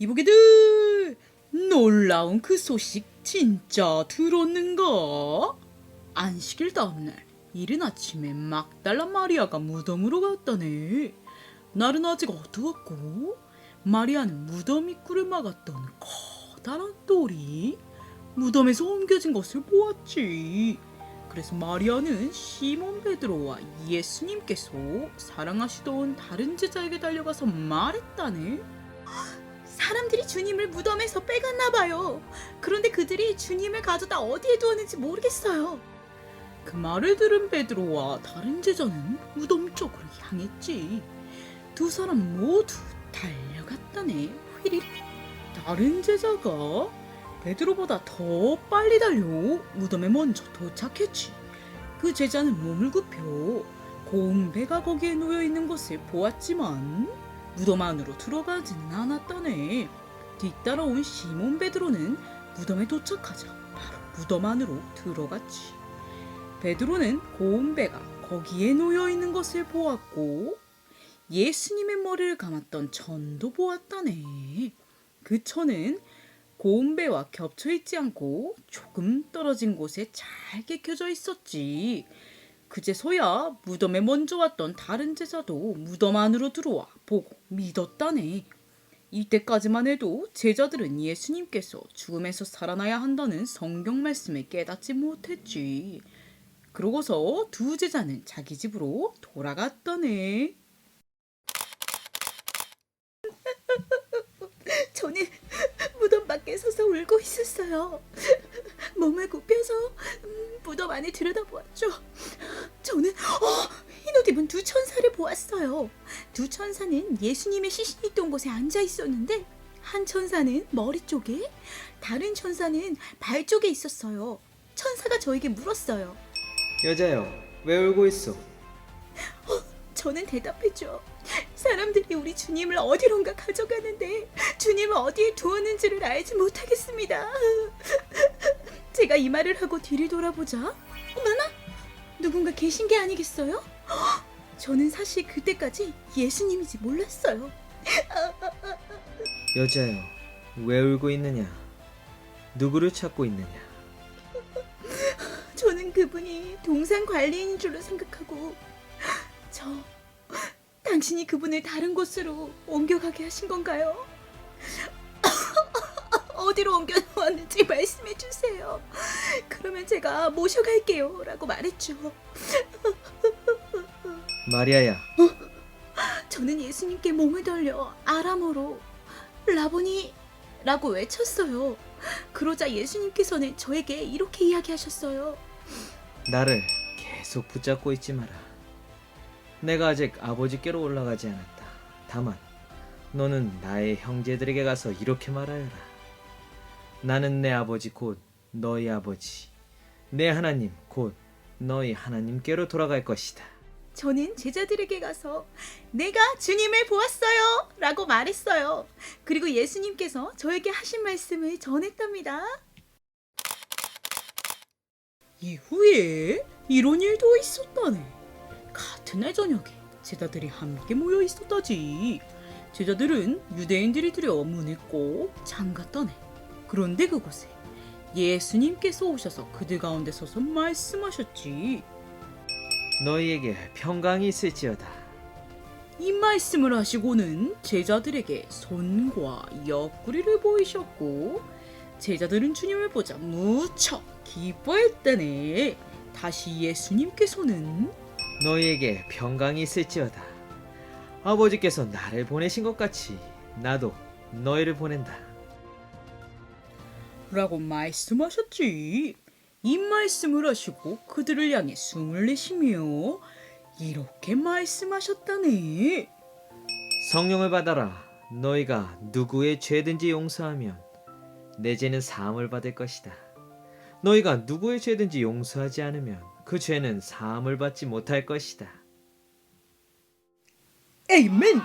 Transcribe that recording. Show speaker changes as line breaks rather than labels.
이보게들 놀라운 그 소식 진짜 들었는가? 안식일 다음날 이른 아침에 막달라 마리아가 무덤으로 갔다네. 날은 아직 어두웠고 마리아는 무덤 입구를 막았던 커다란 돌이 무덤에서 옮겨진 것을 보았지. 그래서 마리아는 시몬 베드로와 예수님께서 사랑하시던 다른 제자에게 달려가서 말했다네. 사람들이 주님을 무덤에서 빼갔나 봐요. 그런데 그들이 주님을 가져다 어디에 두었는지 모르겠어요. 그 말을 들은 베드로와 다른 제자는 무덤 쪽으로 향했지. 두 사람 모두 달려갔다네. 휘리릭. 다른 제자가 베드로보다 더 빨리 달려 무덤에 먼저 도착했지. 그 제자는 몸을 굽혀 고운 배가 거기에 놓여 있는 것을 보았지만 무덤 안으로 들어가지는 않았다네. 뒤따라 온 시몬 베드로는 무덤에 도착하자 바로 무덤 안으로 들어갔지. 베드로는 고운 배가 거기에 놓여 있는 것을 보았고 예수님의 머리를 감았던 천도 보았다네. 그 천은 고운 배와 겹쳐 있지 않고 조금 떨어진 곳에 잘게 켜져 있었지. 그제서야 무덤에 먼저 왔던 다른 제자도 무덤 안으로 들어와 보고 믿었다네. 이때까지만 해도 제자들은 예수님께서 죽음에서 살아나야 한다는 성경 말씀을 깨닫지 못했지. 그러고서 두 제자는 자기 집으로 돌아갔다네. 저는 무덤 밖에 서서 울고 있었어요. 몸을 굽혀서 음, 무덤 안에 들여다보았죠. 저는 어, 흰옷 입은 두 천사를 보았어요. 두 천사는 예수님의 시신이 있던 곳에 앉아 있었는데 한 천사는 머리 쪽에, 다른 천사는 발 쪽에 있었어요. 천사가 저에게 물었어요.
여자여, 왜 울고 있어?
저는 대답했죠. 사람들이 우리 주님을 어디론가 가져가는데 주님을 어디에 두었는지를 알지 못하겠습니다. 제가 이 말을 하고 뒤를 돌아보자. 누군가 계신 게 아니겠어요? 저는 사실 그때까지 예수님인지 몰랐어요.
여자여, 왜 울고 있느냐? 누구를 찾고 있느냐?
저는 그분이 동산 관리인인 줄로 생각하고 저 당신이 그분을 다른 곳으로 옮겨가게 하신 건가요? 어디로 옮겨 놓았는지 말씀해 주세요. 그러면 제가 모셔갈게요. 라고 말했죠.
마리아야,
저는 예수님께 몸을 돌려 아람어로 라보니 라고 외쳤어요. 그러자 예수님께서는 저에게 이렇게 이야기하셨어요.
나를 계속 붙잡고 있지 마라. 내가 아직 아버지께로 올라가지 않았다. 다만, 너는 나의 형제들에게 가서 이렇게 말하여라. 나는 내 아버지 곧 너희 아버지, 내 하나님 곧 너희 하나님께로 돌아갈 것이다.
저는 제자들에게 가서 내가 주님을 보았어요 라고 말했어요. 그리고 예수님께서 저에게 하신 말씀을 전했답니다. 이후에 이런 일도 있었다네. 같은 날 저녁에 제자들이 함께 모여 있었다지. 제자들은 유대인들이 들여 문을 꼭 잠갔다네. 그런데 그곳에 예수님께서 오셔서 그들 가운데 서서 말씀하셨지.
너희에게 평강이 있을지어다.
이 말씀을 하시고는 제자들에게 손과 옆구리를 보이셨고 제자들은 주님을 보자 무척 기뻐했다네. 다시 예수님께서는
너희에게 평강이 있을지어다. 아버지께서 나를 보내신 것 같이 나도 너희를 보낸다.
라고 말씀하셨지. 이 말씀을 하시고 그들을 향해 숨을 내쉬며 이렇게 말씀하셨다네.
성령을 받아라. 너희가 누구의 죄든지 용서하면 내 죄는 사함을 받을 것이다. 너희가 누구의 죄든지 용서하지 않으면 그 죄는 사함을 받지 못할 것이다.
에이멘!